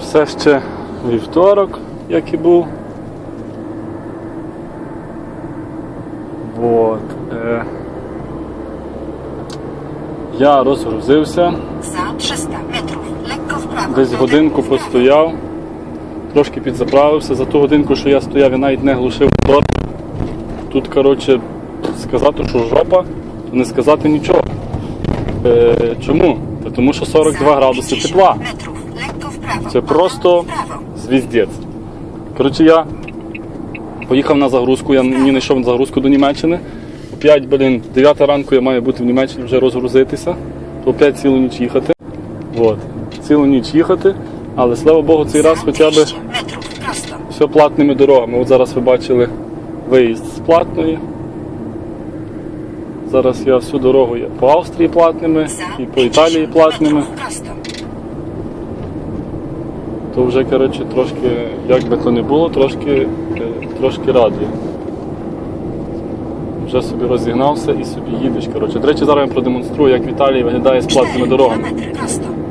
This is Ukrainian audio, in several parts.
Все ще вівторок, як і був. Вот. Е, я розгрузився, Za 300 metrów, lekko w десь годинку постояв, трошки підзаправився. За ту годинку, що я стояв, я навіть не глушив мотор. Тут, коротше, сказати, що жопа, то не сказати нічого. Е, чому? Та тому що 42 градуси тепла. Це просто звіздець. Коротше, я поїхав на загрузку, я не знайшов загрузку до Німеччини. О 5, блін, 9 ранку я маю бути в Німеччині вже розгрузитися. То опять цілу ніч їхати. От. Цілу ніч їхати. Але слава Богу, цей раз хоча б 200 metrów, prosto. все платними дорогами. От зараз ви бачили виїзд з платної. Зараз я всю дорогу по Австрії платними і по Італії платними. То вже коротше, трошки, як би то не було, трошки, трошки радує. Вже собі розігнався і собі їдеш. Коротше. До речі, зараз я продемонструю, як в Італії виглядає з платними дорогами.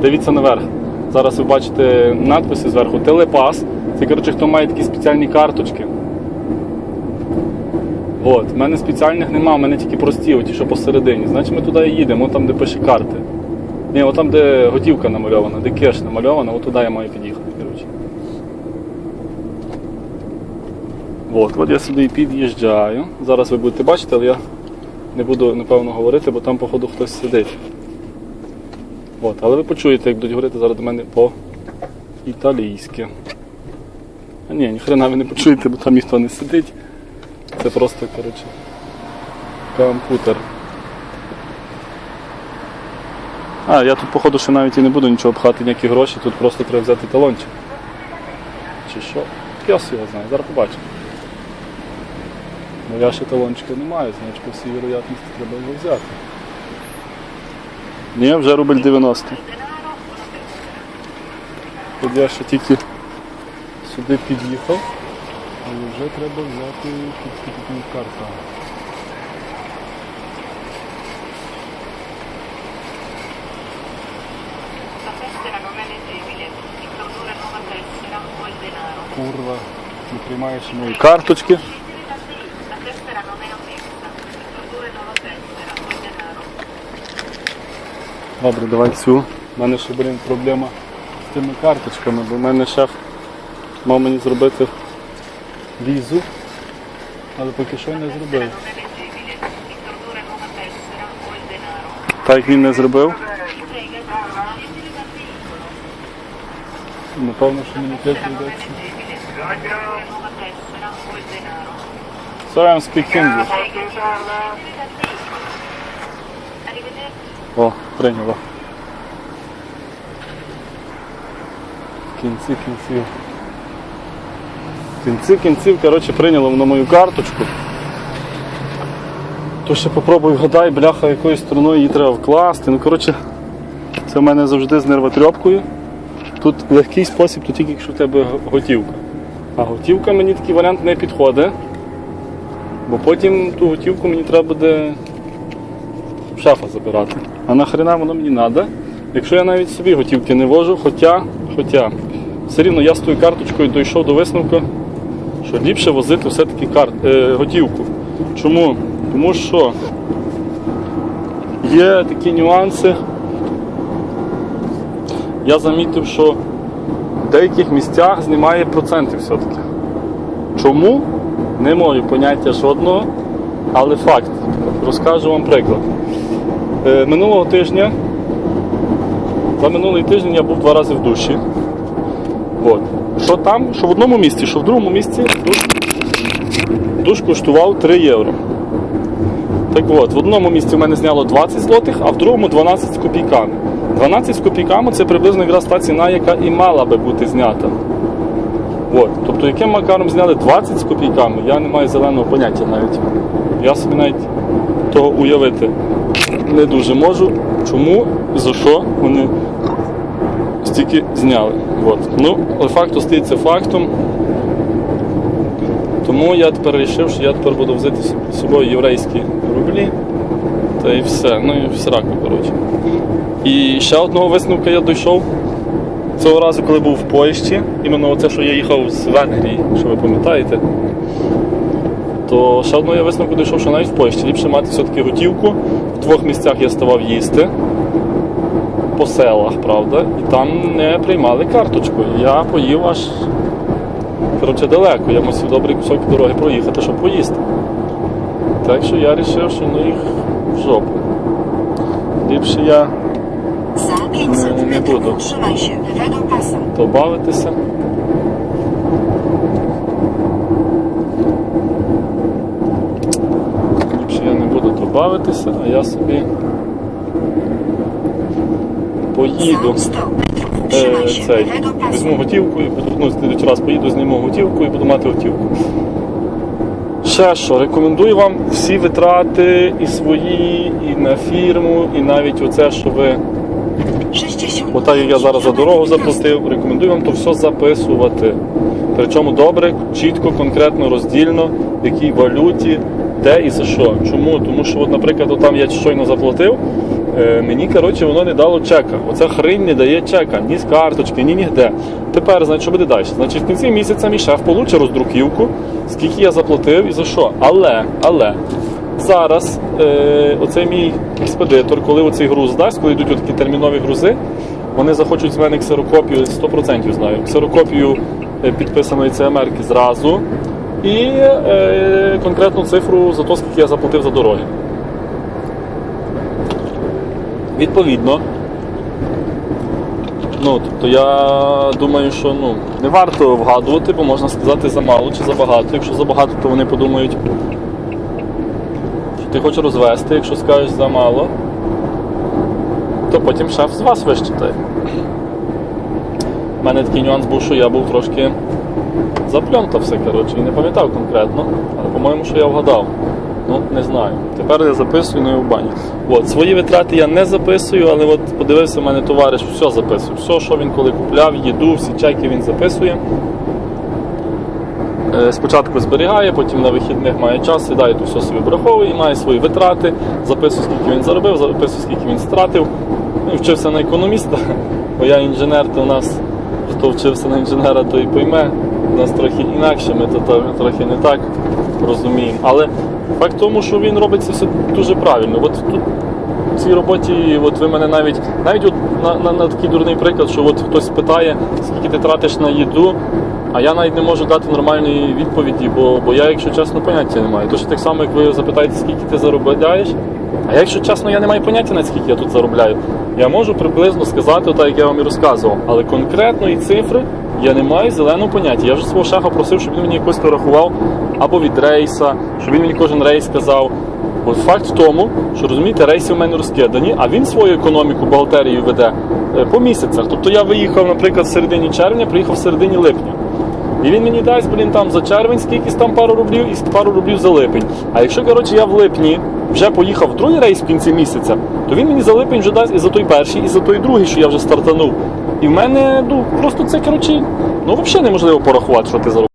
Дивіться наверх. Зараз ви бачите надписи зверху Телепас. Це коротше, хто має такі спеціальні карточки. От, в мене спеціальних нема, в мене тільки прості, оті, що посередині. Значить ми туди і їдемо, там, де пише карти. Ні, от там, де готівка намальована, де кеш намальована, от туди я маю під'їхати. Коротше. От, от я сюди під'їжджаю. Зараз ви будете бачити, але я не буду напевно говорити, бо там, походу, хтось сидить. От, але ви почуєте, як будуть говорити зараз до мене по-італійськи. А ні, ніхрена ви не почуєте, бо там ніхто не сидить. Це просто, коротше, комп'ютер. А, я тут, походу, ще навіть і не буду нічого пхати, ніякі гроші, тут просто треба взяти талончик. Чи що? П'яс його знає, зараз побачимо. Бо я ще талончика не маю, значить, по всій вероятності треба його взяти. Ні, вже рубль 90. Тут я ще тільки сюди під'їхав, але вже треба взяти підкупну карту. Курва, не приймаєш мої карточки. Добре, давай цю. У мене ще, блін, проблема з тими карточками, бо в мене шеф мав мені зробити візу, але поки що не зробив. Так як він не зробив, напевно, що мені теж прийдеться. Sorry, I'm speaking English. О, прийняло. Кінці кінців. Кінці кінців, коротше, прийняло воно мою карточку. То ще попробуй вгадай, бляха, якою стороною її треба вкласти. Ну, коротше, це в мене завжди з нервотрьопкою. Тут легкий спосіб, то тільки якщо в тебе готівка. А готівка мені такий варіант не підходить. Бо потім ту готівку мені треба буде шефа забирати. А нахрена воно мені треба? Якщо я навіть собі готівки не вожу, хоча, хоча все рівно я з тою карточкою дійшов до висновку, що ліпше возити все-таки кар... е, готівку. Чому? Тому що є такі нюанси. Я замітив, що в деяких місцях знімає проценти все-таки. Чому? Не маю поняття жодного, але факт. Розкажу вам приклад. Е, минулого тижня, за минулий тиждень я був два рази в душі. От. Що там, що в одному місці, що в другому місці душ, душ коштував 3 євро. Так от, в одному місці в мене зняло 20 злотих, а в другому 12 з копійками. 12 з копійками це приблизно якраз та ціна, яка і мала би бути знята. От. Тобто, яким макаром зняли 20 з копійками, я не маю зеленого поняття навіть. Я собі навіть того уявити не дуже можу. Чому, і за що вони стільки зняли. От. Ну, але факт остається фактом. Тому я тепер вирішив, що я тепер буду взяти з собою єврейські рублі. Та і все. Ну і в сраку, коротше. І ще одного висновка я дійшов. Цього разу, коли був в Польщі, іменно оце, що я їхав з Венгрії, що ви пам'ятаєте, то ще одного я висновку дійшов, що навіть в Польщі ліпше мати все-таки готівку. В двох місцях я ставав їсти. По селах, правда, і там не приймали карточку. Я поїв аж коротше, далеко. Я мусив добрий кусок дороги проїхати, щоб поїсти. Так що я вирішив, що ну їх в жопу. Ліпше я Za 500 Nie, nie metrów budu. trzymaj się lewego pasa. то бавитися. Ліпше я не буду то бавитися, а я собі поїду. Za 100 metrów Е, цей, візьму готівку і буду, ну, раз поїду, зніму готівку і буду мати готівку. Ще що, рекомендую вам всі витрати і свої, і на фірму, і навіть оце, що ви 60 Отак як я зараз за дорогу заплатив, рекомендую вам то все записувати. Причому добре, чітко, конкретно, роздільно, в якій валюті, де і за що. Чому? Тому що, от, наприклад, от там я щойно заплатив, е, мені коротше, воно не дало чека. Оця хрень не дає чека ні з карточки, ні нігде. Тепер, значить, що буде далі? Значить, в кінці місяця мій шеф получить роздруківку, скільки я заплатив і за що. Але, але. Зараз е, оцей мій експедитор, коли оцей груз дасть, коли йдуть такі термінові грузи, вони захочуть з мене ксерокопію 100% знаю. Ксерокопію е, підписаної ЦМРки зразу і е, конкретну цифру за те, скільки я заплатив за дороги. Відповідно. Ну, тобто я думаю, що ну, не варто вгадувати, бо можна сказати замало чи забагато. Якщо забагато, то вони подумають, що ти хочеш розвести, якщо скажеш замало, то потім шеф з вас вищитає. У мене такий нюанс був, що я був трошки запльонтався, коротше, і не пам'ятав конкретно, але по-моєму, що я вгадав. Ну, не знаю. Тепер я записую не в бані. От, свої витрати я не записую, але от подивився, в мене товариш все записує. Все, що він коли купляв, їду, всі чеки він записує. Е, Спочатку зберігає, потім на вихідних має час, сідає, то все собі враховує, має свої витрати, записує, скільки він заробив, записує, скільки він стратив. Ну, і вчився на економіста, бо я інженер, то у нас хто вчився на інженера, то і пойме. Нас трохи інакше, ми то трохи не так розуміємо. Але факт в тому, що він робить це все дуже правильно. От тут в цій роботі, от ви мене навіть навіть от на, на, на такий дурний приклад, що от хтось питає, скільки ти тратиш на їду, а я навіть не можу дати нормальної відповіді, бо, бо я, якщо чесно, поняття не маю. Точно так само, як ви запитаєте, скільки ти заробляєш, а я, якщо чесно, я не маю поняття, на скільки я тут заробляю. Я можу приблизно сказати, так як я вам і розказував, але конкретної цифри я не маю зеленого поняття. Я вже свого шефа просив, щоб він мені якось то рахував або від рейса, щоб він мені кожен рейс сказав. От факт в тому, що розумієте, рейси в мене розкидані, а він свою економіку бухгалтерію веде е, по місяцях. Тобто я виїхав, наприклад, в середині червня, приїхав в середині липня. І він мені дасть, блін, там за червень скількись там пару рублів і пару рублів за липень. А якщо, коротше, я в липні вже поїхав в другий рейс в кінці місяця, то він мені за липень вже дасть і за той перший, і за той другий, що я вже стартанув. І в мене, ну, просто це, коротше, ну, взагалі неможливо порахувати, що ти заробив.